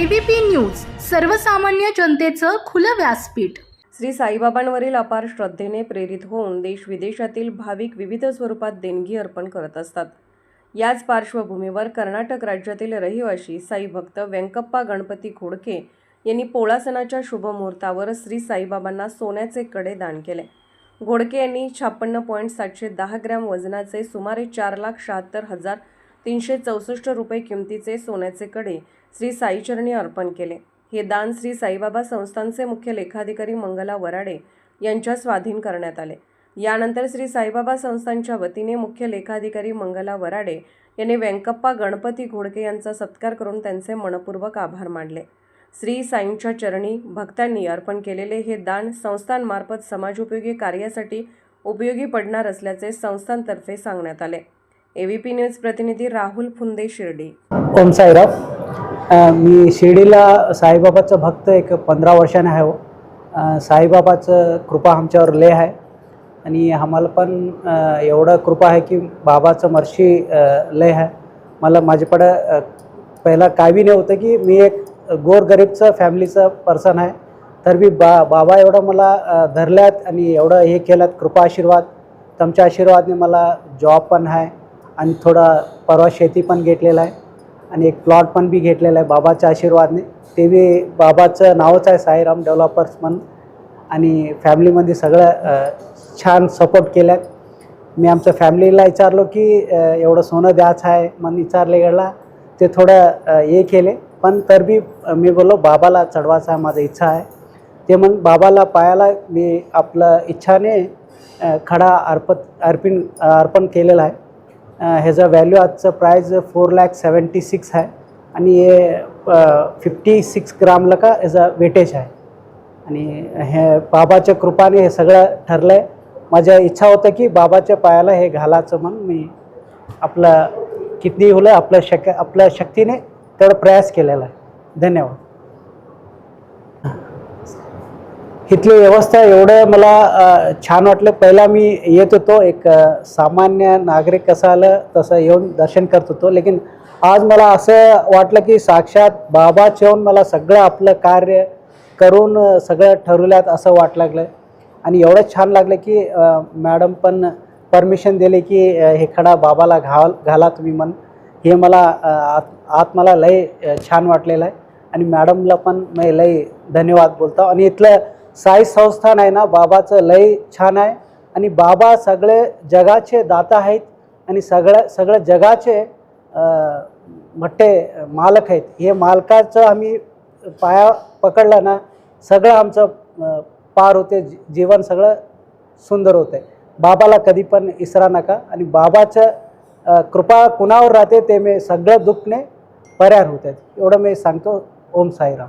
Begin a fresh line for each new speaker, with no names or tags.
ABP news सर्वसामान्य जनतेचं खुलं व्यासपीठ.
श्री साईबाबांवरील अपार श्रद्धेने प्रेरित होऊन देश विदेशातील भाविक विविध स्वरूपात देणगी अर्पण करत असतात. याच पार्श्वभूमीवर कर्नाटक राज्यातील रहिवासी साई भक्त व्यंकप्पा गणपती घोडके यांनी पोळा सणाच्या शुभमुहूर्तावर श्री साईबाबांना सोन्याचे कडे दान केले. घोडके यांनी छापन्न पॉईंट सातशे दहा ग्रॅम वजनाचे सुमारे चार लाख शहात्तर हजार तीनशे चौसष्ट रुपये किमतीचे सोन्याचे कडे श्री साईचरणी अर्पण केले. हे दान श्री साईबाबा संस्थांचे मुख्य लेखाधिकारी मंगला वराडे यांच्या स्वाधीन करण्यात आले. यानंतर श्री साईबाबा संस्थांच्या वतीने मुख्य लेखाधिकारी मंगला वराडे यांनी व्यंकप्पा गणपती घोडके यांचा सत्कार करून त्यांचे मनपूर्वक आभार मानले. श्री साईंच्या चरणी भक्तांनी अर्पण केलेले हे दान संस्थांमार्फत समाजोपयोगी कार्यासाठी उपयोगी पडणार असल्याचे संस्थांतर्फे सांगण्यात आले. एव्हीपी न्यूज प्रतिनिधी राहुल फुंदे शिर्डी.
ओम साईराव मी शिर्डीला साईबाबाचं भक्त एक पंधरा वर्षाने आहे हो. साईबाबाचं कृपा आमच्यावर लय आहे. आणि आम्हाला पण एवढं कृपा आहे की बाबाचं मर्शी लय आहे. मला माझ्याकडं पहिला काय बी नव्हतं की मी एक गोरगरीबचं फॅमिलीचं पर्सन आहे. तर मी बा बाबा एवढं मला धरल्यात आणि एवढं हे केल्यात कृपा आशीर्वाद. तुमच्या आशीर्वादने मला जॉब पण आहे आणि थोडा परवा शेती पण घेतलेला आहे. आणि एक प्लॉट पण बी घेतलेला आहे बाबाच्या आशीर्वादने. ते बी बाबाचं नावच आहे साईराम डेव्हलपर्स म्हणून. आणि फॅमिलीमध्ये सगळं छान सपोर्ट केलं मी आमच्या फॅमिलीला विचारलो की एवढं सोनं द्यायचं आहे म्हणून विचारले गेला. ते थोडं हे केले. पण तर बी मी बोललो बाबाला चढवायचा आहे माझा इच्छा आहे. ते मग बाबाला पायाला मी आपलं इच्छाने खडा अर्पत अर्पण अर्पण केलेला आहे. ह्याचं व्हॅल्यू आजचं price four lakh seventy six आहे. आणि हे फिफ्टी सिक्स ग्रामला का ह्याचा वेटेज आहे. आणि हे बाबाच्या कृपाने हे सगळं ठरलं आहे माझ्या इच्छा होतं की बाबाच्या पायाला हे घालायचं म्हणून मी आपलं किती होलं आपल्या शक आपल्या शक्तीने तेवढा प्रयास केलेला आहे. धन्यवाद. इथली व्यवस्था एवढं मला छान वाटलं. पहिला मी येत होतो एक सामान्य नागरिक कसं आलं तसं येऊन दर्शन करत होतो. लेकिन आज मला असं वाटलं की साक्षात बाबाच येऊन मला सगळं आपलं कार्य करून सगळं ठरवल्यात असं वाट लागलं. आणि एवढं छान लागलं की मॅडम पण परमिशन दिले की हे खडा बाबाला घाल घाला तुम्ही म्हण. हे मला आत आत मला लय छान वाटलेलं आहे. आणि मॅडमला पण मी लय धन्यवाद बोलतो. आणि इथलं साई संस्थान आहे ना बाबाचं लय छान आहे. आणि बाबा सगळे जगाचे दाता आहेत आणि सगळं सगळं जगाचे अ, मालक आहेत. हे मालकाचं आम्ही पाया पकडला ना सगळं आमचं पार होते जी- जीवन सगळं सुंदर होते. बाबाला कधी पण इसरा नका. आणि बाबाचं कृपा कुणावर राहते ते मी सगळं दुःखने पर्यार होते. एवढं मी सांगतो. ओम साईराम.